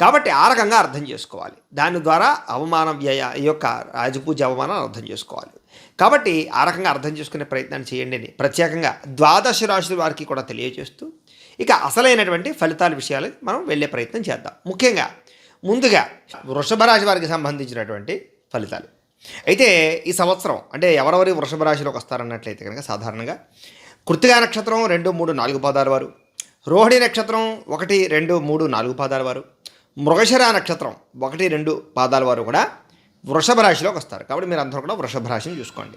కాబట్టి ఆ రకంగా అర్థం చేసుకోవాలి. దాని ద్వారా అవమానం వ్యయ ఈ యొక్క రాజపూజ అవమానాన్ని అర్థం చేసుకోవాలి. కాబట్టి ఆ రకంగా అర్థం చేసుకునే ప్రయత్నాన్ని చేయండి అని ప్రత్యేకంగా ద్వాదశ రాశుల వారికి కూడా తెలియజేస్తూ ఇక అసలైనటువంటి ఫలితాల విషయాలు మనం వెళ్ళే ప్రయత్నం చేద్దాం. ముఖ్యంగా ముందుగా వృషభ రాశి వారికి సంబంధించినటువంటి ఫలితాలు. అయితే ఈ సంవత్సరం అంటే ఎవరెవరి వృషభ రాశిలోకి వస్తారన్నట్లయితే కనుక సాధారణంగా కృతిగా నక్షత్రం రెండు మూడు నాలుగు పాదాల వారు రోహిణి నక్షత్రం ఒకటి రెండు మూడు నాలుగు పాదాల వారు మృగశిర నక్షత్రం. ఒకటి రెండు పాదాల వారు కూడా వృషభ రాశిలోకి వస్తారు. కాబట్టి మీరు అందరూ కూడా వృషభ రాశిని చూసుకోండి.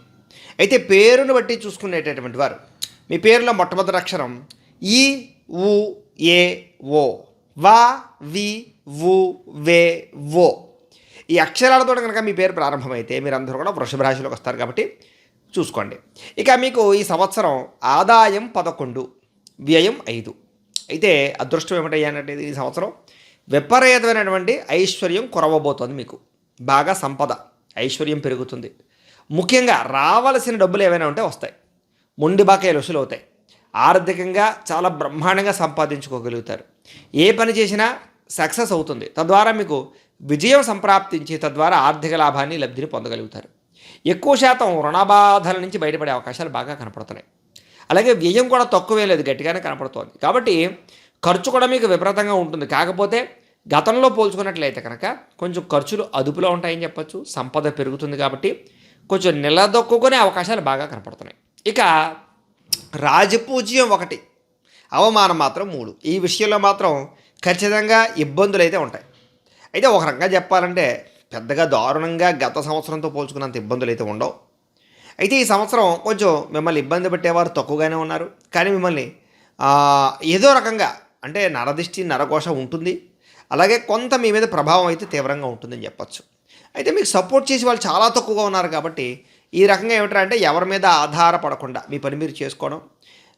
అయితే పేరును బట్టి చూసుకునేటటువంటి వారు మీ పేరులో మొట్టమొదటి అక్షరం ఈ ఉ ఏ ఓ వా వి వు వే ఓ ఈ అక్షరాలతో కనుక మీ పేరు ప్రారంభమైతే మీరందరూ కూడా వృషభ రాశిలోకి వస్తారు కాబట్టి చూసుకోండి. ఇక మీకు ఈ సంవత్సరం ఆదాయం పదకొండు వ్యయం ఐదు. అయితే అదృష్టం ఏమిటయ్యానంటే ఈ సంవత్సరం విపరీతమైనటువంటి ఐశ్వర్యం కురవబోతోంది మీకు. బాగా సంపద ఐశ్వర్యం పెరుగుతుంది. ముఖ్యంగా రావలసిన డబ్బులు ఏమైనా ఉంటే వస్తాయి. మొండి బాకాయలు వసూలు అవుతాయి. ఆర్థికంగా చాలా బ్రహ్మాండంగా సంపాదించుకోగలుగుతారు. ఏ పని చేసినా సక్సెస్ అవుతుంది. తద్వారా మీకు విజయం సంప్రాప్తించి తద్వారా ఆర్థిక లాభాన్ని లబ్ధిని పొందగలుగుతారు. ఎక్కువ శాతం రుణబాధల నుంచి బయటపడే అవకాశాలు బాగా కనపడుతున్నాయి. అలాగే వ్యయం కూడా తక్కువే లేదు గట్టిగానే కనపడుతోంది. కాబట్టి ఖర్చు కూడా మీకు విపరీతంగా ఉంటుంది. కాకపోతే గతంలో పోల్చుకున్నట్లయితే కనుక కొంచెం ఖర్చులు అదుపులో ఉంటాయని చెప్పొచ్చు సంపద పెరుగుతుంది కాబట్టి కొంచెం నిలదొక్కునే అవకాశాలు బాగా కనపడుతున్నాయి. ఇక రాజపూజ్యం ఒకటి అవమానం మాత్రం మూడు. ఈ విషయంలో మాత్రం ఖచ్చితంగా ఇబ్బందులు అయితే ఉంటాయి. అయితే ఒక రకంగా చెప్పాలంటే పెద్దగా దారుణంగా గత సంవత్సరంతో పోల్చుకున్నంత ఇబ్బందులు అయితే ఉండవు. అయితే ఈ సంవత్సరం కొంచెం మిమ్మల్ని ఇబ్బంది పెట్టేవారు తక్కువగానే ఉన్నారు. కానీ మిమ్మల్ని ఏదో రకంగా అంటే నరదిష్టి నరకోశ ఉంటుంది. అలాగే కొంత మీ మీద ప్రభావం అయితే తీవ్రంగా ఉంటుందని చెప్పచ్చు. అయితే మీకు సపోర్ట్ చేసి వాళ్ళు చాలా తక్కువగా ఉన్నారు కాబట్టి ఈ రకంగా ఏమిటంటే అంటే ఎవరి మీద ఆధారపడకుండా మీ పని మీరు చేసుకోవడం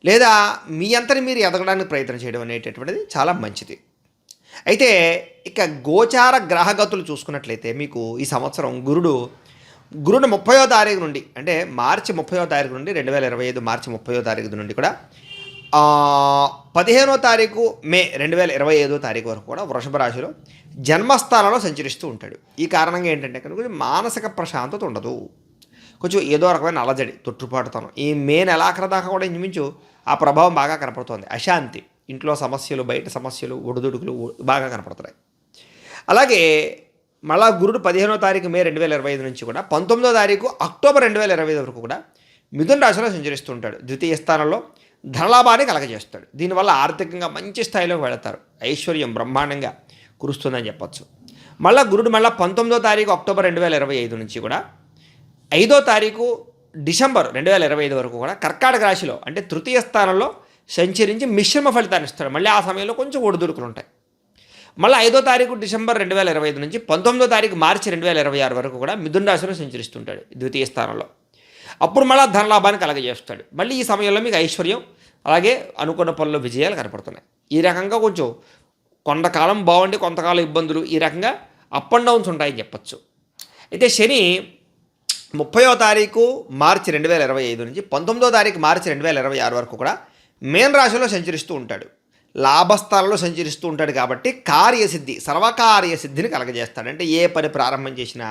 లేదా మీ అంతని మీరు ఎదగడానికి ప్రయత్నం చేయడం అనేటటువంటిది చాలా మంచిది. అయితే ఇక గోచార గ్రహగతులు చూసుకున్నట్లయితే మీకు ఈ సంవత్సరం గురుడు గురుడు ముప్పయో తారీఖు నుండి అంటే మార్చి ముప్పయో తారీఖు నుండి రెండు వేల ఇరవై ఐదు మార్చి ముప్పయో తారీఖు నుండి కూడా పదిహేనో తారీఖు మే రెండు వేల ఇరవై ఐదో తారీఖు వరకు కూడా వృషభ రాశిలో జన్మస్థానంలో సంచరిస్తూ ఉంటాడు. ఈ కారణంగా ఏంటంటే కనుక కొంచెం మానసిక ప్రశాంతత ఉండదు. కొంచెం ఏదో రకమైన అలజడి తొట్టుపాటుతనం. ఈ మే నెలాఖరు దాకా కూడా ఇంచుమించు ఆ ప్రభావం బాగా కనపడుతోంది. అశాంతి ఇంట్లో సమస్యలు బయట సమస్యలు ఒడిదుడుకులు బాగా కనపడుతున్నాయి. అలాగే మళ్ళా గురుడు పదిహేనో తారీఖు మే రెండు వేల ఇరవై ఐదు నుంచి కూడా పంతొమ్మిదో తారీఖు అక్టోబర్ రెండు వేల ఇరవై ఐదు వరకు కూడా మిథున రాశిలో సంచరిస్తూ ఉంటాడు. ద్వితీయ స్థానంలో ధనలాభాన్ని కలగజేస్తాడు. దీనివల్ల ఆర్థికంగా మంచి స్థాయిలో వెళతారు. ఐశ్వర్యం బ్రహ్మాండంగా కురుస్తుందని చెప్పొచ్చు. మళ్ళా గురుడు మళ్ళీ పంతొమ్మిదో తారీఖు అక్టోబర్ రెండు వేల ఇరవై ఐదు నుంచి కూడా ఐదో తారీఖు డిసెంబర్ రెండు వేల ఇరవై ఐదు వరకు కూడా కర్కాటక రాశిలో అంటే తృతీయ స్థానంలో సంచరించి మిశ్రమ ఫలితాన్ని ఇస్తాడు. మళ్ళీ ఆ సమయంలో కొంచెం ఒడిదుడుకులు ఉంటాయి. మళ్ళీ ఐదో తారీఖు డిసెంబర్ రెండు వేల ఇరవై ఐదు నుంచి పంతొమ్మిదో తారీఖు మార్చి రెండు వేల ఇరవై ఆరు వరకు కూడా మిథున రాశిలో సంచరిస్తుంటాడు ద్వితీయ స్థానంలో. అప్పుడు మళ్ళీ ధనలాభాన్ని కలగజేస్తాడు. మళ్ళీ ఈ సమయంలో మీకు ఐశ్వర్యం అలాగే అనుకున్న పనుల్లో విజయాలు కనపడుతున్నాయి. ఈ రకంగా కొంచెం కొంతకాలం బాగుండి కొంతకాలం ఇబ్బందులు ఈ రకంగా అప్ అండ్ డౌన్స్ ఉంటాయని చెప్పచ్చు. అయితే శని ముప్పయో తారీఖు మార్చి రెండు వేల ఇరవై ఐదు నుంచి పంతొమ్మిదో తారీఖు మార్చి రెండు వేల ఇరవై ఆరు వరకు కూడా మేన్ రాశిలో సంచరిస్తూ ఉంటాడు. లాభస్థానంలో సంచరిస్తూ ఉంటాడు కాబట్టి కార్యసిద్ధి సర్వకార్య సిద్ధిని కలగజేస్తాడు. అంటే ఏ పని ప్రారంభం చేసినా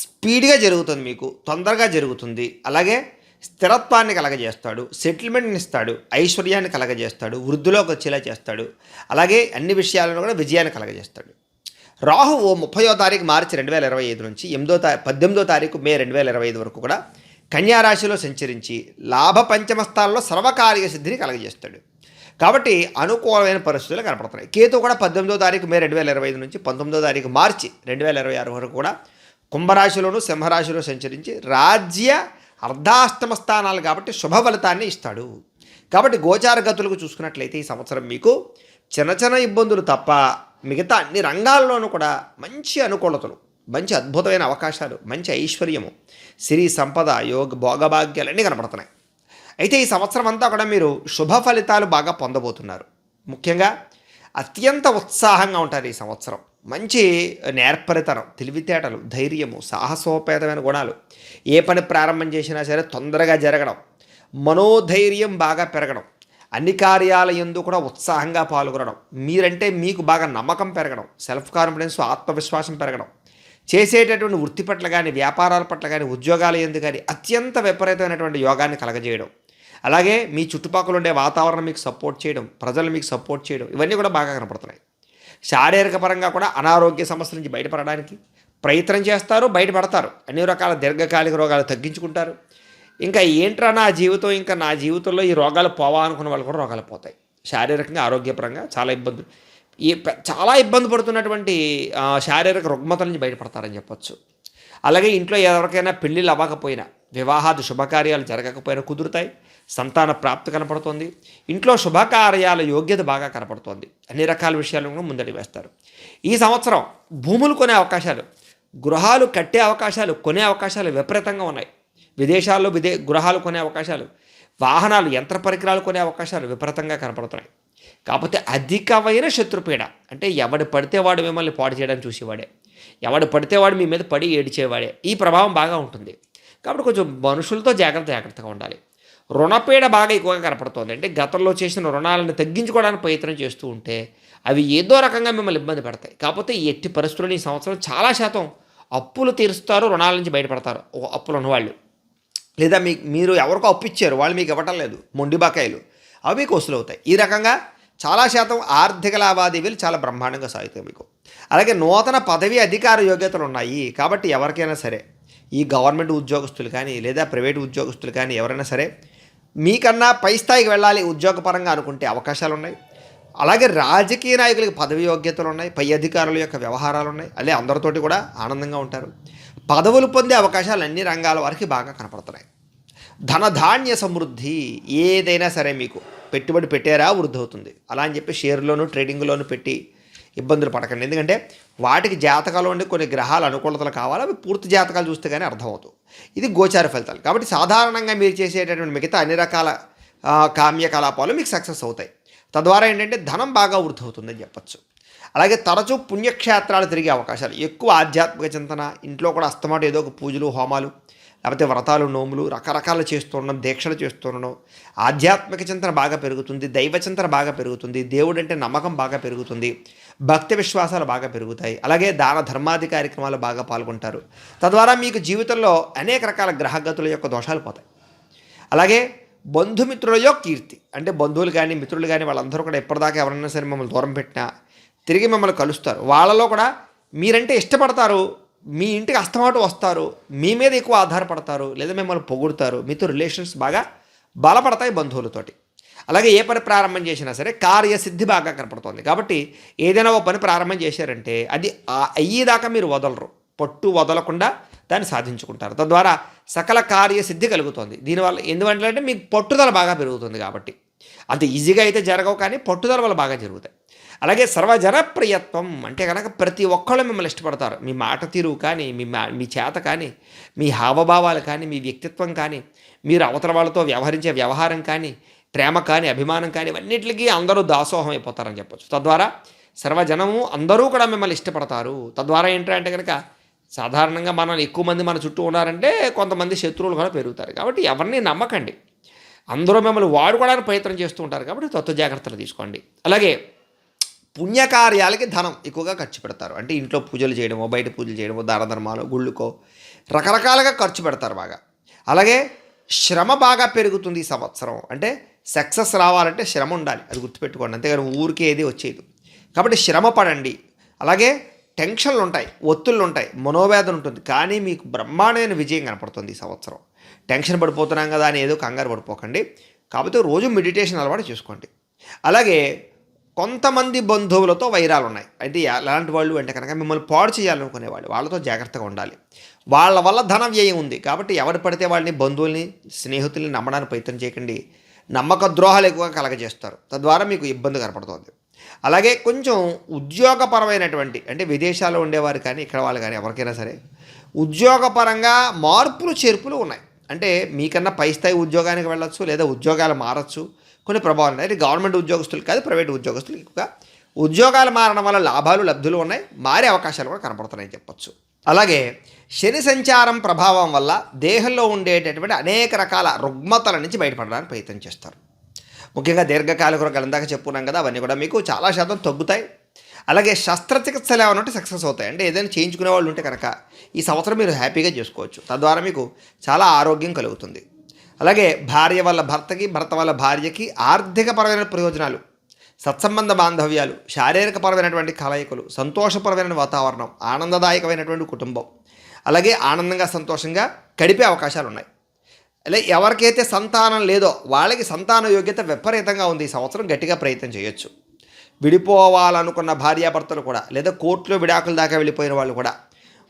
స్పీడ్గా జరుగుతుంది మీకు తొందరగా జరుగుతుంది. అలాగే స్థిరత్వాన్ని కలగజేస్తాడు సెటిల్మెంట్ని ఇస్తాడు ఐశ్వర్యాన్ని కలగజేస్తాడు వృద్ధిలోకి వచ్చేలా చేస్తాడు. అలాగే అన్ని విషయాలను కూడా విజయాన్ని కలగజేస్తాడు. రాహు ఓ ముప్పయో తారీఖు మార్చి రెండు వేల ఇరవై ఐదు నుంచి ఎనిమిదో తా పద్దెనిమిదో తారీఖు మే రెండు వేల ఇరవై ఐదు వరకు కూడా కన్యారాశిలో సంచరించి లాభ పంచమ స్థానంలో సర్వకార్య సిద్ధిని కలగజేస్తాడు. కాబట్టి అనుకూలమైన పరిస్థితులు కనపడుతున్నాయి. కేతు కూడా పద్దెనిమిదో తారీఖు మే రెండు వేల ఇరవై ఐదు నుంచి పంతొమ్మిదో తారీఖు మార్చి రెండు వేల ఇరవై ఆరు వరకు కూడా కుంభరాశిలోను సింహరాశిలో సంచరించి రాజ్య అర్ధాష్టమ స్థానాలు కాబట్టి శుభ ఫలితాన్ని ఇస్తాడు. కాబట్టి గోచార గతులకు చూసుకున్నట్లయితే ఈ సంవత్సరం మీకు చిన్న చిన్న ఇబ్బందులు తప్ప మిగతా అన్ని రంగాల్లోనూ కూడా మంచి అనుకూలతలు మంచి అద్భుతమైన అవకాశాలు మంచి ఐశ్వర్యము సిరి సంపద యోగ భోగభాగ్యాలు అన్నీ కనపడుతున్నాయి. అయితే ఈ సంవత్సరం అంతా కూడా మీరు శుభ ఫలితాలు బాగా పొందబోతున్నారు. ముఖ్యంగా అత్యంత ఉత్సాహంగా ఉంటారు ఈ సంవత్సరం. మంచి నేర్పరితనం తెలివితేటలు ధైర్యము సాహసోపేతమైన గుణాలు. ఏ పని ప్రారంభం చేసినా సరే తొందరగా జరగడం మనోధైర్యం బాగా పెరగడం అన్ని కార్యాల ఎందు కూడా ఉత్సాహంగా పాల్గొనడం మీరంటే మీకు బాగా నమ్మకం పెరగడం సెల్ఫ్ కాన్ఫిడెన్స్ ఆత్మవిశ్వాసం పెరగడం చేసేటటువంటి వృత్తి పట్ల కానీ వ్యాపారాల పట్ల కానీ ఉద్యోగాల ఎందు కానీ అత్యంత విపరీతమైనటువంటి యోగాన్ని కలగజేయడం. అలాగే మీ చుట్టుపక్కల ఉండే వాతావరణం మీకు సపోర్ట్ చేయడం ప్రజలు మీకు సపోర్ట్ చేయడం ఇవన్నీ కూడా బాగా కనపడుతున్నాయి. శారీరక పరంగా కూడా అనారోగ్య సమస్యల నుంచి బయటపడడానికి ప్రయత్నం చేస్తారు బయటపడతారు. అన్ని రకాల దీర్ఘకాలిక రోగాలు తగ్గించుకుంటారు. ఇంకా ఏంట్రా నా జీవితం? ఇంకా నా జీవితంలో ఈ రోగాలు పోవా అనుకున్న వాళ్ళు కూడా రోగాలు పోతాయి. శారీరకంగా ఆరోగ్యపరంగా చాలా ఇబ్బందులు. ఈ చాలా ఇబ్బంది పడుతున్నటువంటి శారీరక రుగ్మతల నుంచి బయటపడతారని చెప్పొచ్చు. అలాగే ఇంట్లో ఎవరికైనా పెళ్ళిళ్ళు అవ్వకపోయినా వివాహాది శుభకార్యాలు జరగకపోయినా కుదురుతాయి. సంతాన ప్రాప్తి కనపడుతోంది. ఇంట్లో శుభకార్యాల యోగ్యత బాగా కనపడుతోంది. అన్ని రకాల విషయాలను కూడా ముందడి వేస్తారు. ఈ సంవత్సరం భూములు కొనే అవకాశాలు గృహాలు కట్టే అవకాశాలు కొనే అవకాశాలు విపరీతంగా ఉన్నాయి. విదేశాల్లో విదే గృహాలు కొనే అవకాశాలు వాహనాలు యంత్ర పరికరాలు కొనే అవకాశాలు విపరీతంగా కనపడుతున్నాయి. కాకపోతే అధికమైన శత్రుపీడ అంటే ఎవడు పడితే వాడు మిమ్మల్ని పాడు చేయడానికి చూసేవాడే. ఎవడు పడితే వాడు మీ మీద పడి ఏడిచేవాడే. ఈ ప్రభావం బాగా ఉంటుంది. కాబట్టి కొంచెం మనుషులతో జాగ్రత్త జాగ్రత్తగా ఉండాలి. రుణపీడ బాగా ఎక్కువగా కనపడుతోంది. అంటే గతంలో చేసిన రుణాలను తగ్గించుకోవడానికి ప్రయత్నం చేస్తూ ఉంటే అవి ఏదో రకంగా మిమ్మల్ని ఇబ్బంది పెడతాయి. కాకపోతే ఎట్టి పరిస్థితుల్లో ఈ సంవత్సరం చాలా శాతం అప్పులు తీరుస్తారు రుణాల నుంచి బయటపడతారు. అప్పులు ఉన్నవాళ్ళు లేదా మీ మీరు ఎవరికో అప్పు ఇచ్చారు వాళ్ళు మీకు ఇవ్వటం లేదు. మొండి బకాయిలు. అవి మీకు వసూలు అవుతాయి. ఈ రకంగా చాలా శాతం ఆర్థిక లావాదేవీలు చాలా బ్రహ్మాండంగా సాగుతాయి మీకు. అలాగే నూతన పదవి అధికార యోగ్యతలు ఉన్నాయి. కాబట్టి ఎవరికైనా సరే ఈ గవర్నమెంట్ ఉద్యోగస్తులు కానీ లేదా ప్రైవేట్ ఉద్యోగస్తులు కానీ ఎవరైనా సరే మీకన్నా పై స్థాయికి వెళ్ళాలి ఉద్యోగపరంగా అనుకుంటే అవకాశాలు ఉన్నాయి అలాగే రాజకీయ నాయకులకి పదవి యోగ్యతలు ఉన్నాయి పై అధికారుల యొక్క వ్యవహారాలు ఉన్నాయి అలాగే అందరితోటి కూడా ఆనందంగా ఉంటారు. పదవులు పొందే అవకాశాలు అన్ని రంగాల వారికి బాగా కనపడుతున్నాయి. ధనధాన్య సమృద్ధి ఏదైనా సరే మీకు పెట్టుబడి పెట్టారా వృద్ధి అవుతుంది. అలా అని చెప్పి షేర్లోను ట్రేడింగ్లోను పెట్టి ఇబ్బందులు పడకండి. ఎందుకంటే వాటికి జాతకాలు ఉండి కొన్ని గ్రహాల అనుకూలతలు కావాలి. అవి పూర్తి జాతకాలు చూస్తే కానీ అర్థమవుతుంది ఇది గోచార ఫలితాలు. కాబట్టి సాధారణంగా మీరు చేసేటటువంటి మిగతా అన్ని రకాల కామ్యకలాపాలు కామ్య కలాపాలు మీకు సక్సెస్ అవుతాయి. తద్వారా ఏంటంటే ధనం బాగా వృద్ధి అవుతుందని చెప్పచ్చు. అలాగే తరచూ పుణ్యక్షేత్రాలు తిరిగే అవకాశాలు. ఎక్కువ ఆధ్యాత్మిక చింతన ఇంట్లో కూడా అస్తమాట ఏదో ఒక పూజలు హోమాలు లేకపోతే వ్రతాలు నోములు రకరకాలు చేస్తూ ఉండడం దీక్షలు చేస్తూ ఉండడం ఆధ్యాత్మిక చింతన బాగా పెరుగుతుంది దైవ చింతన బాగా పెరుగుతుంది దేవుడు అంటే నమ్మకం బాగా పెరుగుతుంది భక్తి విశ్వాసాలు బాగా పెరుగుతాయి. అలాగే దాన ధర్మాది కార్యక్రమాలు బాగా పాల్గొంటారు. తద్వారా మీకు జీవితంలో అనేక రకాల గ్రహగతుల యొక్క దోషాలు పోతాయి. అలాగే బంధుమిత్రుల యొక్క కీర్తి అంటే బంధువులు కానీ మిత్రులు కానీ వాళ్ళందరూ కూడా ఎప్పటిదాకా ఎవరైనా సరే మమ్మల్ని దూరం పెట్టినా తిరిగి మిమ్మల్ని కలుస్తారు. వాళ్ళలో కూడా మీరంటే ఇష్టపడతారు. మీ ఇంటికి అస్తమాటు వస్తారు మీ మీద ఎక్కువ ఆధారపడతారు లేదా మిమ్మల్ని పొగుడుతారు మీతో రిలేషన్స్ బాగా బలపడతాయి బంధువులతోటి. అలాగే ఏ పని ప్రారంభం చేసినా సరే కార్యసిద్ధి బాగా కనపడుతుంది. కాబట్టి ఏదైనా ఓ పని ప్రారంభం చేశారంటే అది అయ్యేదాకా మీరు వదలరు. పట్టు వదలకుండా దాన్ని సాధించుకుంటారు. తద్వారా సకల కార్యసిద్ధి కలుగుతుంది. దీనివల్ల ఎందువల్ల అంటే మీకు పట్టుదల బాగా పెరుగుతుంది కాబట్టి. అంత ఈజీగా అయితే జరగవు కానీ పట్టుదల వల్ల బాగా జరుగుతాయి. అలాగే సర్వజనప్రియత్వం అంటే కనుక ప్రతి ఒక్కళ్ళు మిమ్మల్ని ఇష్టపడతారు. మీ మాట తీరు కానీ మీ మా మీ చేత కానీ మీ హావభావాలు కానీ మీ వ్యక్తిత్వం కానీ మీరు అవతల వాళ్ళతో వ్యవహరించే వ్యవహారం కానీ ప్రేమ కానీ అభిమానం కానీ ఇవన్నిటికీ అందరూ దాసోహం అయిపోతారని చెప్పొచ్చు. తద్వారా సర్వజనము అందరూ కూడా మిమ్మల్ని ఇష్టపడతారు. తద్వారా ఏంటంటే కనుక సాధారణంగా మనం ఎక్కువ మంది మన చుట్టూ ఉన్నారంటే కొంతమంది శత్రువులు కూడా పెరుగుతారు. కాబట్టి ఎవరిని నమ్మకండి. అందరూ మిమ్మల్ని వాడుకోవడానికి ప్రయత్నం చేస్తూ ఉంటారు కాబట్టి తత్వ జాగ్రత్తలు తీసుకోండి. అలాగే పుణ్యకార్యాలకి ధనం ఎక్కువగా ఖర్చు పెడతారు. అంటే ఇంట్లో పూజలు చేయడమో బయట పూజలు చేయడమో దానధర్మాలు గుళ్ళుకో రకరకాలుగా ఖర్చు పెడతారు బాగా. అలాగే శ్రమ బాగా పెరుగుతుంది ఈ సంవత్సరం. అంటే సక్సెస్ రావాలంటే శ్రమ ఉండాలి. అది గుర్తుపెట్టుకోండి. అంతేగాని ఊరికే ఏది వచ్చేది కాబట్టి శ్రమ పడండి. అలాగే టెన్షన్లు ఉంటాయి ఒత్తుళ్ళు ఉంటాయి మనోవేదన ఉంటుంది కానీ మీకు బ్రహ్మాండమైన విజయం కనపడుతుంది ఈ సంవత్సరం. టెన్షన్ పడిపోతున్నాం కదా అని ఏదో కంగారు పడిపోకండి. కాకపోతే రోజు మెడిటేషన్ అలవాటు చేసుకోండి. అలాగే కొంతమంది బంధువులతో వైరాలు ఉన్నాయి. అయితే ఎలాంటి వాళ్ళు అంటే కనుక మిమ్మల్ని పాడు చేయాలనుకునేవాళ్ళు వాళ్ళతో జాగ్రత్తగా ఉండాలి. వాళ్ళ వల్ల ధన వ్యయం ఉంది. కాబట్టి ఎవరు పడితే వాళ్ళని బంధువుల్ని స్నేహితుల్ని నమ్మడానికి ప్రయత్నం చేయకండి. నమ్మక ద్రోహాలు ఎక్కువగా కలగజేస్తారు. తద్వారా మీకు ఇబ్బంది కనపడుతుంది. అలాగే కొంచెం ఉద్యోగపరమైనటువంటి అంటే విదేశాల్లో ఉండేవారు కానీ ఇక్కడ వాళ్ళు కానీ ఎవరికైనా సరే ఉద్యోగపరంగా మార్పులు చేర్పులు ఉన్నాయి. అంటే మీకన్నా పై స్థాయి ఉద్యోగానికి వెళ్ళొచ్చు లేదా ఉద్యోగాలు మారచ్చు. కొన్ని ప్రభావాలు ఉన్నాయి. గవర్నమెంట్ ఉద్యోగస్తులు కాదు ప్రైవేట్ ఉద్యోగస్తులు ఎక్కువగా. ఉద్యోగాలు మారడం వల్ల లాభాలు లబ్ధులు ఉన్నాయి. మారే అవకాశాలు కూడా కనపడుతున్నాయని చెప్పొచ్చు. అలాగే శని సంచారం ప్రభావం వల్ల దేహంలో ఉండేటటువంటి అనేక రకాల రుగ్మతల నుంచి బయటపడడానికి ప్రయత్నం చేస్తారు. ముఖ్యంగా దీర్ఘకాలిక రోగాలు ఇందాక చెప్పుకున్నాం కదా అవన్నీ కూడా మీకు చాలా శాతం తగ్గుతాయి. అలాగే శస్త్రచికిత్సలు ఏమైనా ఉంటే సక్సెస్ అవుతాయి. అంటే ఏదైనా చేయించుకునే వాళ్ళు ఉంటే కనుక ఈ సంవత్సరం మీరు హ్యాపీగా చేసుకోవచ్చు. తద్వారా మీకు చాలా ఆరోగ్యం కలుగుతుంది. అలాగే భార్య వల్ల భర్తకి భర్త వల్ల భార్యకి ఆర్థికపరమైన ప్రయోజనాలు సత్సంబంధ బాంధవ్యాలు శారీరకపరమైనటువంటి కలయికలు సంతోషపరమైన వాతావరణం ఆనందదాయకమైనటువంటి కుటుంబం అలాగే ఆనందంగా సంతోషంగా గడిపే అవకాశాలు ఉన్నాయి. అలా ఎవరికైతే సంతానం లేదో వాళ్ళకి సంతాన యోగ్యత విపరీతంగా ఉంది. ఈ సంవత్సరం గట్టిగా ప్రయత్నం చేయొచ్చు. విడిపోవాలనుకున్న భార్యాభర్తలు కూడా లేదా కోర్టులో విడాకుల దాకా వెళ్ళిపోయిన వాళ్ళు కూడా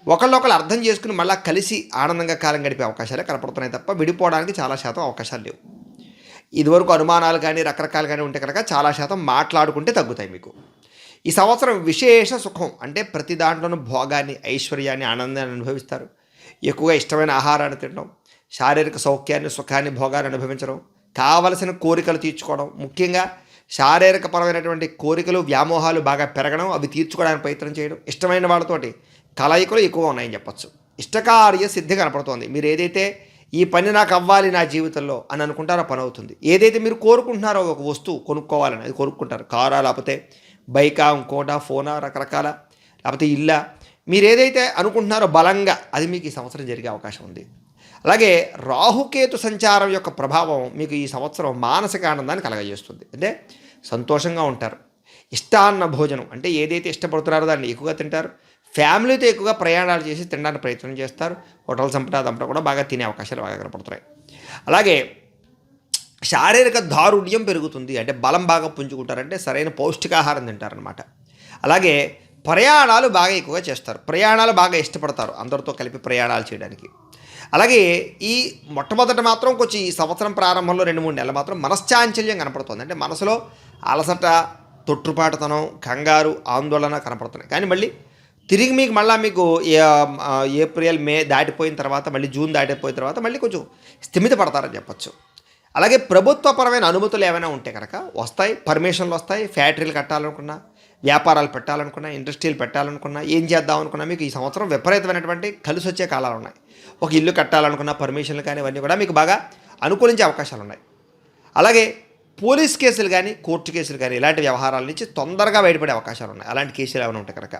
ఒకళ్ళొకళ్ళు అర్థం చేసుకుని మళ్ళీ కలిసి ఆనందంగా కాలం గడిపే అవకాశాలే కనపడుతున్నాయి తప్ప విడిపోవడానికి చాలా శాతం అవకాశాలు లేవు. ఇదివరకు అనుమానాలు కానీ రకరకాలు కానీ ఉంటే కనుక చాలా శాతం మాట్లాడుకుంటే తగ్గుతాయి మీకు. ఈ సంవత్సరం విశేష సుఖం అంటే ప్రతి దాంట్లోనూ భోగాన్ని ఐశ్వర్యాన్ని ఆనందాన్ని అనుభవిస్తారు. ఎక్కువగా ఇష్టమైన ఆహారాన్ని తినడం శారీరక సౌఖ్యాన్ని సుఖాన్ని భోగాన్ని అనుభవించడం కావలసిన కోరికలు తీర్చుకోవడం ముఖ్యంగా శారీరకపరమైనటువంటి కోరికలు వ్యామోహాలు బాగా పెరగడం అవి తీర్చుకోవడానికి ప్రయత్నం చేయడం ఇష్టమైన వాళ్ళతోటి కలయికలు ఎక్కువ ఉన్నాయని చెప్పచ్చు. ఇష్టకార్య సిద్ధి కనపడుతోంది. మీరు ఏదైతే ఈ పని నాకు అవ్వాలి నా జీవితంలో అని అనుకుంటారో పని అవుతుంది. ఏదైతే మీరు కోరుకుంటున్నారో ఒక వస్తువు కొనుక్కోవాలని అది కొనుక్కుంటారు. కారా లేకపోతే బైకా ఇంకోటా ఫోనా రకరకాల లేకపోతే ఇల్లా. మీరు ఏదైతే అనుకుంటున్నారో బలంగా అది మీకు ఈ సంవత్సరం జరిగే అవకాశం ఉంది. అలాగే రాహుకేతు సంచారం యొక్క ప్రభావం మీకు ఈ సంవత్సరం మానసిక ఆనందాన్ని కలగజేస్తుంది. అంటే సంతోషంగా ఉంటారు. ఇష్టాన్న భోజనం అంటే ఏదైతే ఇష్టపడుతున్నారో దాన్ని ఎక్కువగా తింటారు. ఫ్యామిలీతో ఎక్కువగా ప్రయాణాలు చేసి తినడానికి ప్రయత్నం చేస్తారు. హోటల్ సంపద అదంతా కూడా బాగా తినే అవకాశాలు బాగా కనపడుతున్నాయి. అలాగే శారీరక దారుణ్యం పెరుగుతుంది. అంటే బలం బాగా పుంజుకుంటారంటే సరైన పౌష్టికాహారం తింటారనమాట అలాగే ప్రయాణాలు బాగా ఎక్కువగా చేస్తారు. ప్రయాణాలు బాగా ఇష్టపడతారు అందరితో కలిపి ప్రయాణాలు చేయడానికి. అలాగే ఈ మొట్టమొదట మాత్రం కొంచెం ఈ సంవత్సరం ప్రారంభంలో రెండు మూడు నెలలు మాత్రం మనశ్చాంచల్యం కనపడుతుంది. అంటే మనసులో అలసట తొట్టుపాటుతనం కంగారు ఆందోళన కనపడుతున్నాయి. కానీ మళ్ళీ తిరిగి మీకు మళ్ళీ మీకు ఏప్రిల్ మే దాటిపోయిన తర్వాత మళ్ళీ జూన్ దాటిపోయిన తర్వాత మళ్ళీ కొంచెం స్థిమిత పడతారని చెప్పొచ్చు. అలాగే ప్రభుత్వపరమైన అనుమతులు ఏమైనా ఉంటే కనుక వస్తాయి పర్మిషన్లు వస్తాయి ఫ్యాక్టరీలు కట్టాలనుకున్నా వ్యాపారాలు పెట్టాలనుకున్నా ఇండస్ట్రీలు పెట్టాలనుకున్నా ఏం చేద్దాం అనుకున్నా మీకు ఈ సంవత్సరం విపరీతమైనటువంటి కలిసి వచ్చే కాలాలు ఉన్నాయి. ఒక ఇల్లు కట్టాలనుకున్న పర్మిషన్లు కానీ ఇవన్నీ కూడా మీకు బాగా అనుకూలించే అవకాశాలు ఉన్నాయి. అలాగే పోలీస్ కేసులు కానీ కోర్టు కేసులు కానీ ఇలాంటి వ్యవహారాల నుంచి తొందరగా బయటపడే అవకాశాలు ఉన్నాయి. అలాంటి కేసులు ఏమైనా ఉంటాయి కనుక.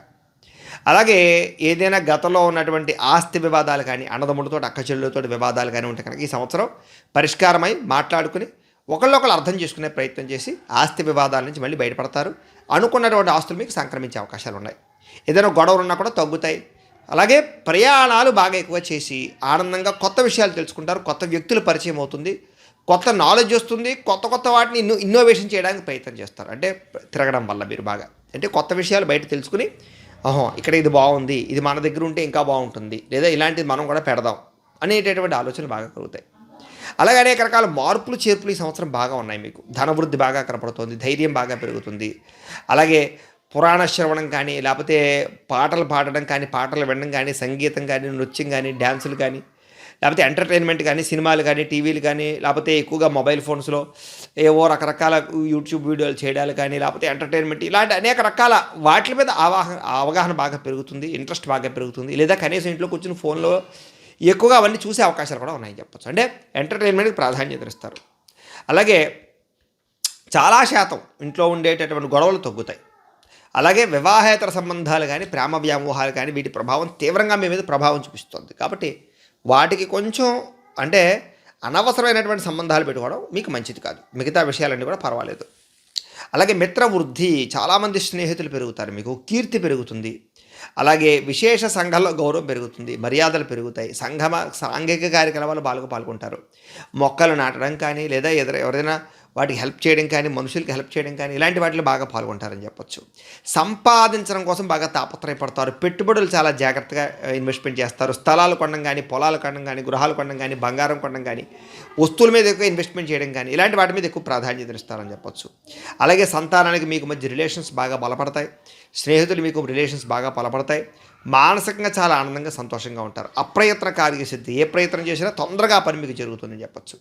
అలాగే ఏదైనా గతంలో ఉన్నటువంటి ఆస్తి వివాదాలు కానీ అన్నదమ్ములతో అక్క చెల్లెలతో వివాదాలు కానీ ఉంటే కనుక ఈ సంవత్సరం పరిష్కారమై మాట్లాడుకుని ఒకళ్ళొకళ్ళు అర్థం చేసుకునే ప్రయత్నం చేసి ఆస్తి వివాదాల నుంచి మళ్ళీ బయటపడతారు. అనుకున్నటువంటి ఆస్తులు మీకు సంక్రమించే అవకాశాలు ఉన్నాయి. ఏదైనా గొడవలు ఉన్నా కూడా తగ్గుతాయి. అలాగే ప్రయాణాలు బాగా ఎక్కువ చేసి ఆనందంగా కొత్త విషయాలు తెలుసుకుంటారు. కొత్త వ్యక్తులు పరిచయం అవుతుంది. కొత్త నాలెడ్జ్ వస్తుంది. కొత్త కొత్త వాటిని ఇన్నో ఇన్నోవేషన్ చేయడానికి ప్రయత్నం చేస్తారు. అంటే తిరగడం వల్ల మీరు బాగా. అంటే కొత్త విషయాలు బయట తెలుసుకుని అహో ఇక్కడ ఇది బాగుంది ఇది మన దగ్గర ఉంటే ఇంకా బాగుంటుంది లేదా ఇలాంటిది మనం కూడా పెడదాం అనేటటువంటి ఆలోచనలు బాగా కలుగుతాయి. అలాగే అనేక రకాల మార్పులు చేర్పులు ఈ సంవత్సరం బాగా ఉన్నాయి మీకు. ధనవృద్ధి బాగా కనపడుతుంది ధైర్యం బాగా పెరుగుతుంది. అలాగే పురాణ శ్రవణం కానీ లేకపోతే పాటలు పాడడం కానీ పాటలు వినడం కానీ సంగీతం కానీ నృత్యం కానీ డ్యాన్సులు కానీ లేకపోతే ఎంటర్టైన్మెంట్ కానీ సినిమాలు కానీ టీవీలు కానీ లేకపోతే ఎక్కువగా మొబైల్ ఫోన్స్లో ఏవో రకరకాల యూట్యూబ్ వీడియోలు చేయడాలు కానీ లేకపోతే ఎంటర్టైన్మెంట్ ఇలాంటి అనేక రకాల వాటి మీద అవగాహన అవగాహన బాగా పెరుగుతుంది ఇంట్రెస్ట్ బాగా పెరుగుతుంది. లేదా కనీసం ఇంట్లో కూర్చుని ఫోన్లో ఎక్కువగా అవన్నీ చూసే అవకాశాలు కూడా ఉన్నాయని చెప్పచ్చు. అంటే ఎంటర్టైన్మెంట్కి ప్రాధాన్యత ఇస్తారు. అలాగే చాలా శాతం ఇంట్లో ఉండేటటువంటి గొడవలు తగ్గుతాయి. అలాగే వివాహేతర సంబంధాలు కానీ ప్రేమ వ్యామోహాలు కానీ వీటి ప్రభావం తీవ్రంగా మీ మీద ప్రభావం చూపిస్తుంది. కాబట్టి వాటికి కొంచెం అంటే అనవసరమైనటువంటి సంబంధాలు పెట్టుకోవడం మీకు మంచిది కాదు. మిగతా విషయాలన్నీ కూడా పర్వాలేదు. అలాగే మిత్ర వృద్ధి చాలామంది స్నేహితులు పెరుగుతారు మీకు కీర్తి పెరుగుతుంది. అలాగే విశేష సంఘాల్లో గౌరవం పెరుగుతుంది మర్యాదలు పెరుగుతాయి సంఘమ సాంఘిక కార్యక్రమాలు బాగా పాల్గొంటారు. మొక్కలు నాటడం కానీ లేదా ఎదురు ఎవరైనా వాటికి హెల్ప్ చేయడం కానీ మనుషులకి హెల్ప్ చేయడం కానీ ఇలాంటి వాటిలో బాగా పాల్గొంటారని చెప్పొచ్చు. సంపాదించడం కోసం బాగా తాపత్రయపడతారు. పెట్టుబడులు చాలా జాగ్రత్తగా ఇన్వెస్ట్మెంట్ చేస్తారు. స్థలాలు కొనడం కానీ పొలాలు కొనడం కానీ గృహాలు కొనడం కానీ బంగారం కొనడం కానీ వస్తువుల మీద ఎక్కువ ఇన్వెస్ట్మెంట్ చేయడం కానీ ఇలాంటి వాటి మీద ఎక్కువ ప్రాధాన్యత ఇస్తారని చెప్పొచ్చు. అలాగే సంతానానికి మీకు మధ్య రిలేషన్స్ బాగా బలపడతాయి. స్నేహితులు మీకు రిలేషన్స్ బాగా బలపడతాయి మానసికంగా చాలా ఆనందంగా సంతోషంగా ఉంటారు. అప్రయత్న కార్యసిద్ధి ఏ ప్రయత్నం చేసినా తొందరగా పని మీకు జరుగుతుందని చెప్పొచ్చు.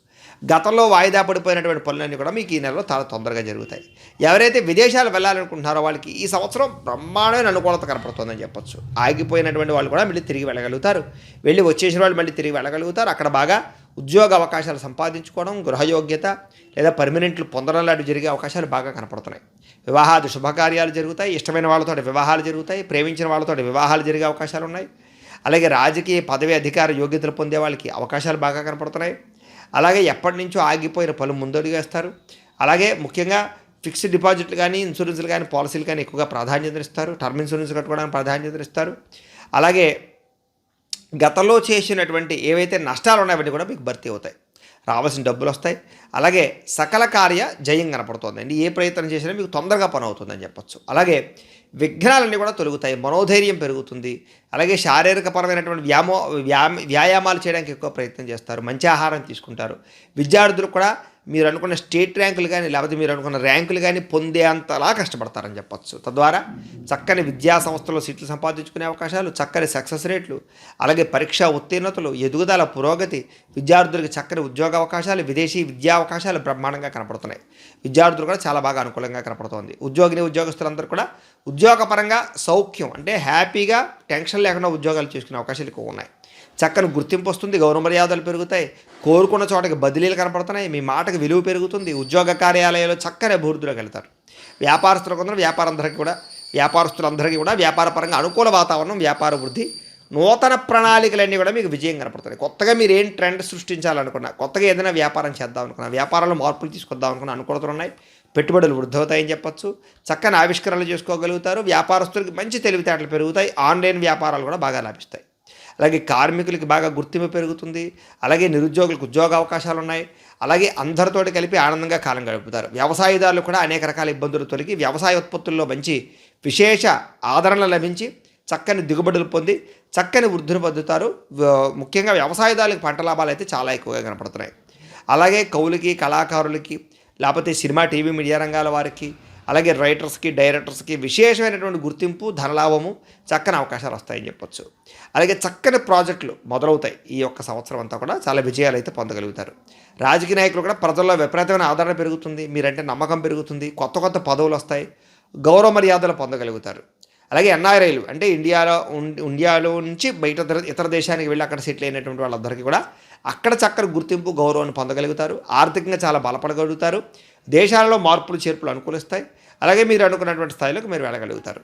గతంలో వాయిదా పడిపోయినటువంటి పనులన్నీ కూడా మీకు ఈ నెలలో చాలా తొందరగా జరుగుతాయి. ఎవరైతే విదేశాలు వెళ్ళాలనుకుంటున్నారో వాళ్ళకి ఈ సంవత్సరం బ్రహ్మాండమైన అనుకూలత కనపడుతుందని చెప్పొచ్చు. ఆగిపోయినటువంటి వాళ్ళు కూడా మళ్ళీ తిరిగి వెళ్ళగలుగుతారు. వెళ్ళి వచ్చేసిన వాళ్ళు మళ్ళీ తిరిగి వెళ్ళగలుగుతారు. అక్కడ బాగా ఉద్యోగ అవకాశాలు సంపాదించుకోవడం గృహయోగ్యత లేదా పర్మనెంట్లు పొందడం లాంటివి జరిగే అవకాశాలు బాగా కనపడుతున్నాయి. వివాహాది శుభకార్యాలు జరుగుతాయి ఇష్టమైన వాళ్ళతో వివాహాలు జరుగుతాయి ప్రేమించిన వాళ్ళతో వివాహాలు జరిగే అవకాశాలు ఉన్నాయి. అలాగే రాజకీయ పదవి అధికార యోగ్యతలు పొందే వాళ్ళకి అవకాశాలు బాగా కనపడుతున్నాయి. అలాగే ఎప్పటి నుంచో ఆగిపోయిన పలు ముందడుగు వేస్తారు. అలాగే ముఖ్యంగా ఫిక్స్డ్ డిపాజిట్లు కానీ ఇన్సూరెన్స్లు కానీ పాలసీలు కానీ ఎక్కువగా ప్రాధాన్యత ఇస్తారు. టర్మ్ ఇన్సూరెన్స్ కట్టుకోవడానికి ప్రాధాన్యత ఇస్తారు. అలాగే గతంలో చేసినటువంటి ఏవైతే నష్టాలు ఉన్నాయో అవన్నీ కూడా మీకు భర్తీ అవుతాయి. రావాల్సిన డబ్బులు వస్తాయి. అలాగే సకల కార్య జయం కనపడుతుందండి ఏ ప్రయత్నం చేసినా మీకు తొందరగా పని అవుతుందని చెప్పొచ్చు. అలాగే విఘ్నాలన్నీ కూడా తొలుగుతాయి. మనోధైర్యం పెరుగుతుంది. అలాగే శారీరకపరమైనటువంటి వ్యామో వ్యాయామాలు చేయడానికి ఎక్కువ ప్రయత్నం చేస్తారు. మంచి ఆహారం తీసుకుంటారు. విద్యార్థులు కూడా మీరు అనుకున్న స్టేట్ ర్యాంకులు కానీ లేకపోతే మీరు అనుకున్న ర్యాంకులు కానీ పొందేంతలా కష్టపడతారని చెప్పొచ్చు. తద్వారా చక్కని విద్యా సంస్థలో సీట్లు సంపాదించుకునే అవకాశాలు చక్కని సక్సెస్ రేట్లు అలాగే పరీక్షా ఉత్తీర్ణతలు ఎదుగుదల పురోగతి విద్యార్థులకు చక్కని ఉద్యోగ అవకాశాలు విదేశీ విద్యా అవకాశాలు బ్రహ్మాండంగా కనపడుతున్నాయి. విద్యార్థులు కూడా చాలా బాగా అనుకూలంగా కనపడుతోంది. ఉద్యోగిని ఉద్యోగస్తులందరూ కూడా ఉద్యోగపరంగా సౌఖ్యం అంటే హ్యాపీగా టెన్షన్ లేకుండా ఉద్యోగాలు చేసుకునే అవకాశాలు ఎక్కువ ఉన్నాయి. చక్కని గుర్తింపు వస్తుంది గౌరవ మర్యాదలు పెరుగుతాయి. కోరుకున్న చోటకి బదిలీలు కనపడుతున్నాయి మీ మాటకు విలువ పెరుగుతుంది. ఉద్యోగ కార్యాలయాల్లో చక్కని అభివృద్ధిలోకి వెళ్తారు. వ్యాపారస్తులకు కొందరు వ్యాపారందరికీ కూడా వ్యాపారస్తులందరికీ కూడా వ్యాపారపరంగా అనుకూల వాతావరణం వ్యాపార వృద్ధి నూతన ప్రణాళికలన్నీ కూడా మీకు విజయం కనపడుతుంది కొత్తగా మీరు ఏం ట్రెండ్ సృష్టించాలనుకున్నా కొత్తగా ఏదైనా వ్యాపారం చేద్దాం అనుకున్నా వ్యాపారంలో మార్పులు తీసుకొద్దాం అనుకున్నా అనుకూలతలు ఉన్నాయి. పెట్టుబడులు వృద్ధవుతాయని చెప్పొచ్చు. చక్కని ఆవిష్కరణలు చేసుకోగలుగుతారు. వ్యాపారస్తులకి మంచి తెలివితేటలు పెరుగుతాయి. ఆన్లైన్ వ్యాపారాలు కూడా బాగా లాభిస్తాయి. అలాగే కార్మికులకి బాగా గుర్తింపు పెరుగుతుంది. అలాగే నిరుద్యోగులకు ఉద్యోగ అవకాశాలు ఉన్నాయి. అలాగే అందరితోటి కలిపి ఆనందంగా కాలం గడుపుతారు. వ్యవసాయదారులు కూడా అనేక రకాల ఇబ్బందులు తొలగి వ్యవసాయ ఉత్పత్తుల్లో మంచి విశేష ఆదరణ లభించి చక్కని దిగుబడులు పొంది చక్కని వృద్ధిని పొందుతారు. ముఖ్యంగా వ్యవసాయదారులకు పంట లాభాలు అయితే చాలా ఎక్కువగా కనపడుతున్నాయి. అలాగే కవులకి కళాకారులకి లేకపోతే సినిమా టీవీ మీడియా రంగాల వారికి అలాగే రైటర్స్కి డైరెక్టర్స్కి విశేషమైనటువంటి గుర్తింపు ధనలాభము చక్కని అవకాశాలు వస్తాయని చెప్పొచ్చు. అలాగే చక్కని ప్రాజెక్టులు మొదలవుతాయి ఈ యొక్క సంవత్సరం అంతా కూడా. చాలా విజయాలు అయితే పొందగలుగుతారు. రాజకీయ నాయకులు కూడా ప్రజల్లో విపరీతమైన ఆదరణ పెరుగుతుంది. మీరంటే నమ్మకం పెరుగుతుంది. కొత్త కొత్త పదవులు వస్తాయి. గౌరవ మర్యాదలు పొందగలుగుతారు. అలాగే ఎన్ఆర్ఐలు అంటే ఇండియాలో ఉం- ఇండియాలో నుంచి బయట ఇతర- ఇతర దేశానికి వెళ్ళి అక్కడ సెటిల్ అయినటువంటి వాళ్ళందరికీ కూడా అక్కడ చక్కని గుర్తింపు గౌరవాన్ని పొందగలుగుతారు. ఆర్థికంగా చాలా బలపడగలుగుతారు. దేశాలలో మార్పులు చేర్పులు అనుకూలిస్తాయి. అలాగే మీరు అనుకున్నటువంటి స్థాయిలోకి మీరు వెళ్ళగలుగుతారు.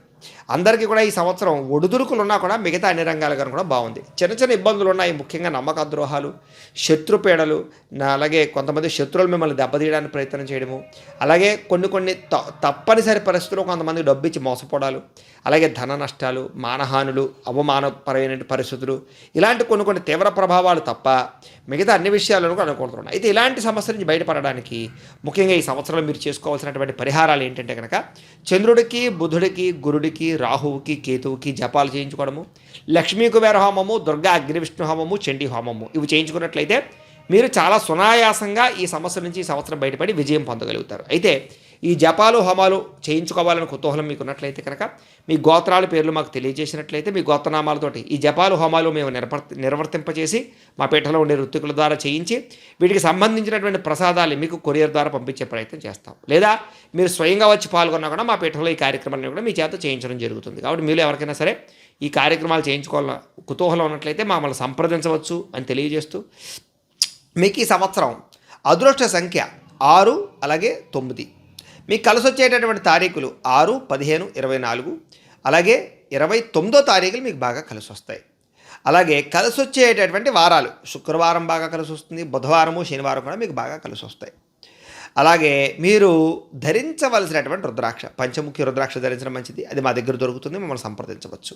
అందరికీ కూడా ఈ సంవత్సరం ఒడుదురుకులు ఉన్నా కూడా మిగతా అన్ని రంగాల కనుక కూడా బాగుంది. చిన్న చిన్న ఇబ్బందులు ఉన్నాయి ముఖ్యంగా నమ్మక ద్రోహాలు శత్రుపీడలు అలాగే కొంతమంది శత్రువులు మిమ్మల్ని దెబ్బతీయడానికి ప్రయత్నం చేయడము అలాగే కొన్ని కొన్ని త- తప్పనిసరి పరిస్థితుల్లో కొంతమంది డబ్బు ఇచ్చి మోసపోవడాలు అలాగే ధన నష్టాలు మానహానులు అవమానపరమైన పరిస్థితులు ఇలాంటి కొన్ని కొన్ని తీవ్ర ప్రభావాలు తప్ప మిగతా అన్ని విషయాలను కూడా అనుకుంటున్నాను అయితే ఇలాంటి సమస్య నుంచి బయటపడడానికి ముఖ్యంగా ఈ సంవత్సరం మీరు చేసుకోవాల్సినటువంటి పరిహారాలు ఏంటంటే కనుక చంద్రుడికి బుధుడికి గురుడికి రాహువుకి కేతువుకి జపాలు చేయించుకోవడము లక్ష్మీ కుబేర హోమము దుర్గా అగ్ని విష్ణు హోమము చండీ హోమము ఇవి చేయించుకున్నట్లయితే మీరు చాలా సునాయాసంగా ఈ సమస్య నుంచి ఈ సంవత్సరం బయటపడి విజయం పొందగలుగుతారు. అయితే ఈ జపాలు హోమాలు చేయించుకోవాలని కుతూహలం మీకు ఉన్నట్లయితే కనుక మీ గోత్రాల పేర్లు మాకు తెలియజేసినట్లయితే మీ గోత్రనామాలతోటి ఈ జపాలు హోమాలు మేము నిర్వర్ నిర్వర్తింపచేసి మా పీఠలో ఉండే ఋత్వికుల ద్వారా చేయించి వీటికి సంబంధించినటువంటి ప్రసాదాలు మీకు కొరియర్ ద్వారా పంపించే ప్రయత్నం చేస్తాం. లేదా మీరు స్వయంగా వచ్చి పాల్గొన్నా కూడా మా పీఠంలో ఈ కార్యక్రమాన్ని కూడా మీ చేత చేయించడం జరుగుతుంది. కాబట్టి మీరు ఎవరికైనా సరే ఈ కార్యక్రమాలు చేయించుకోవాలని కుతూహలం ఉన్నట్లయితే మమ్మల్ని సంప్రదించవచ్చు అని తెలియజేస్తూ మీకు ఈ సంవత్సరం అదృష్ట సంఖ్య ఆరు అలాగే తొమ్మిది. మీకు కలిసి వచ్చేటటువంటి తారీఖులు ఆరు పదిహేను ఇరవై నాలుగు. అలాగే ఇరవై తొమ్మిదో తారీఖులు మీకు బాగా కలిసి వస్తాయి అలాగే కలిసి వచ్చేటటువంటి వారాలు శుక్రవారం బాగా కలిసి వస్తుంది బుధవారము శనివారం కూడా మీకు బాగా కలిసి వస్తాయి అలాగే మీరు ధరించవలసినటువంటి రుద్రాక్ష పంచముఖి రుద్రాక్ష ధరించడం మంచిది. అది మా దగ్గర దొరుకుతుంది మమ్మల్ని సంప్రదించవచ్చు.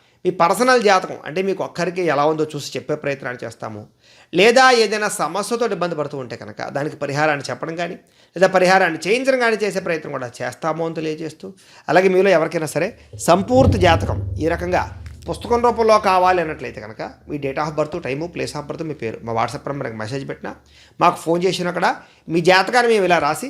మీ పర్సనల్ జాతకం అంటే మీకు ఒక్కరికి ఎలా ఉందో చూసి చెప్పే ప్రయత్నాలు చేస్తాము. లేదా ఏదైనా సమస్యతో ఇబ్బంది పడుతూ ఉంటే కనుక దానికి పరిహారాన్ని చెప్పడం కానీ లేదా పరిహారాన్ని చేయించడం కానీ చేసే ప్రయత్నం కూడా చేస్తాము అని తెలియజేస్తూ అలాగే మీలో ఎవరికైనా సరే సంపూర్తి జాతకం ఈ రకంగా పుస్తకం రూపంలో కావాలి అన్నట్లయితే కనుక మీ date of birth time place of birth మీ పేరు మా వాట్సాప్ నెంబర్కి మెసేజ్ పెట్టినా మాకు ఫోన్ చేసినా అక్కడ మీ జాతకాన్ని మేము ఇలా రాసి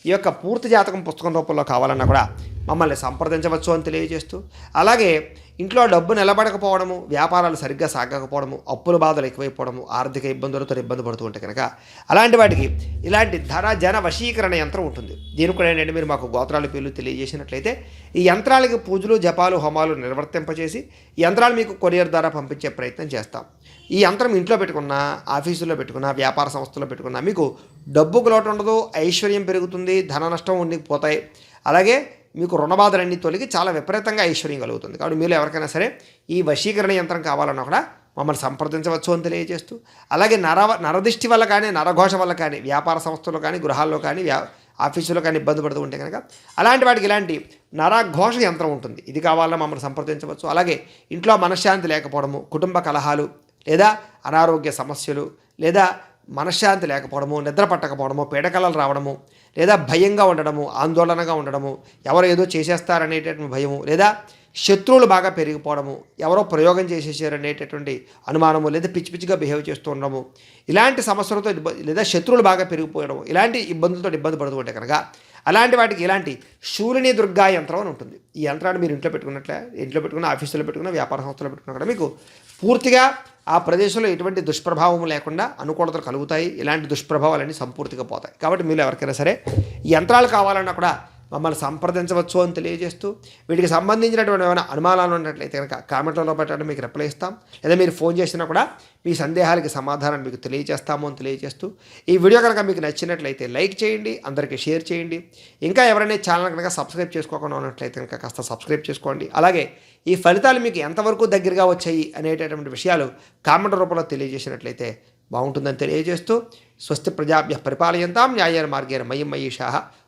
ఈ యొక్క పూర్తి జాతకం పుస్తకం రూపంలో కావాలన్నా కూడా మమ్మల్ని సంప్రదించవచ్చు అని తెలియజేస్తూ అలాగే ఇంట్లో డబ్బు నిలబడకపోవడము వ్యాపారాలు సరిగ్గా సాగకపోవడము అప్పుల బాధలు ఎక్కువైపోవడము ఆర్థిక ఇబ్బందులతో ఇబ్బంది పడుతూ ఉంటే కనుక అలాంటి వాటికి ఇలాంటి ధర జన వశీకరణ యంత్రం ఉంటుంది. దీని కూడా ఏంటంటే మీరు మాకు గోత్రాల పేర్లు తెలియజేసినట్లయితే ఈ యంత్రాలకి పూజలు జపాలు హోమాలు నిర్వర్తింపచేసి ఈ యంత్రాలు మీకు కొరియర్ ద్వారా పంపించే ప్రయత్నం చేస్తాం. ఈ యంత్రం ఇంట్లో పెట్టుకున్నా ఆఫీసులో పెట్టుకున్నా వ్యాపార సంస్థలో పెట్టుకున్నా మీకు డబ్బుకు లోటు ఉండదు ఐశ్వర్యం పెరుగుతుంది ధన నష్టం ఉండిపోతాయి. అలాగే మీకు రుణబాధలన్నీ తొలగి చాలా విపరీతంగా ఐశ్వర్యం కలుగుతుంది. కాబట్టి మీరు ఎవరికైనా సరే ఈ వశీకరణ యంత్రం కావాలన్నా కూడా మమ్మల్ని సంప్రదించవచ్చు అని తెలియజేస్తూ అలాగే నర నరదిష్టి వల్ల కానీ నరఘోష వల్ల కానీ వ్యాపార సంస్థల్లో కానీ గృహాల్లో కానీ వ్యా ఆఫీసులో కానీ ఇబ్బంది పడుతూ ఉంటే కనుక అలాంటి వాటికి ఇలాంటి నరఘోష యంత్రం ఉంటుంది. ఇది కావాలన్నా మమ్మల్ని సంప్రదించవచ్చు. అలాగే ఇంట్లో మనశ్శాంతి లేకపోవడము కుటుంబ కలహాలు లేదా అనారోగ్య సమస్యలు లేదా మనశ్శాంతి లేకపోవడము నిద్ర పట్టకపోవడము పీడకలలు రావడము లేదా భయంగా ఉండడము ఆందోళనగా ఉండడము ఎవరు ఏదో చేసేస్తారనేటటువంటి భయము లేదా శత్రువులు బాగా పెరిగిపోవడము ఎవరో ప్రయోగం చేసేసారనేటటువంటి అనుమానము లేదా పిచ్చి పిచ్చిగా బిహేవ్ చేస్తూ ఉండడము ఇలాంటి సమస్యలతో లేదా శత్రువులు బాగా పెరిగిపోవడం ఇలాంటి ఇబ్బందులతో ఇబ్బంది పడుతూ ఉంటే కనుక అలాంటి వాటికి ఇలాంటి శూలిని దుర్గా యంత్రం అని ఉంటుంది. ఈ యంత్రాన్ని మీరు ఇంట్లో పెట్టుకున్నట్లే ఇంట్లో పెట్టుకున్న ఆఫీసులో పెట్టుకున్న వ్యాపార సంస్థలో పెట్టుకున్నా కూడా మీకు పూర్తిగా ఆ ప్రదేశంలో ఎటువంటి దుష్ప్రభావం లేకుండా అనుకూలతలు కలుగుతాయి. ఇలాంటి దుష్ప్రభావాలన్నీ సంపూర్తిగా పోతాయి. కాబట్టి మీరు ఎవరికైనా సరే యంత్రాలు కావాలన్నా కూడా మమ్మల్ని సంప్రదించవచ్చు అని తెలియజేస్తూ వీటికి సంబంధించినటువంటి ఏమైనా అనుమానాలు ఉన్నట్లయితే కనుక కామెంట్లలో పెట్టడం మీకు రిప్లై ఇస్తాం. లేదా మీరు ఫోన్ చేసినా కూడా మీ సందేహాలకి సమాధానం మీకు తెలియజేస్తాము అని తెలియజేస్తూ ఈ వీడియో కనుక మీకు నచ్చినట్లయితే లైక్ చేయండి అందరికీ షేర్ చేయండి. ఇంకా ఎవరైనా ఛానల్ కనుక సబ్స్క్రైబ్ చేసుకోకుండా ఉన్నట్లయితే కనుక కాస్త సబ్స్క్రైబ్ చేసుకోండి. అలాగే ఈ ఫలితాలు మీకు ఎంతవరకు దగ్గరగా వచ్చాయి అనేటటువంటి విషయాలు కామెంట్ రూపంలో తెలియజేసినట్లయితే బాగుంటుందని తెలియజేస్తూ స్వస్తి ప్రజాభ్య పరిపాలయంతాం న్యాయ మార్గేణ మయం మయీషాహ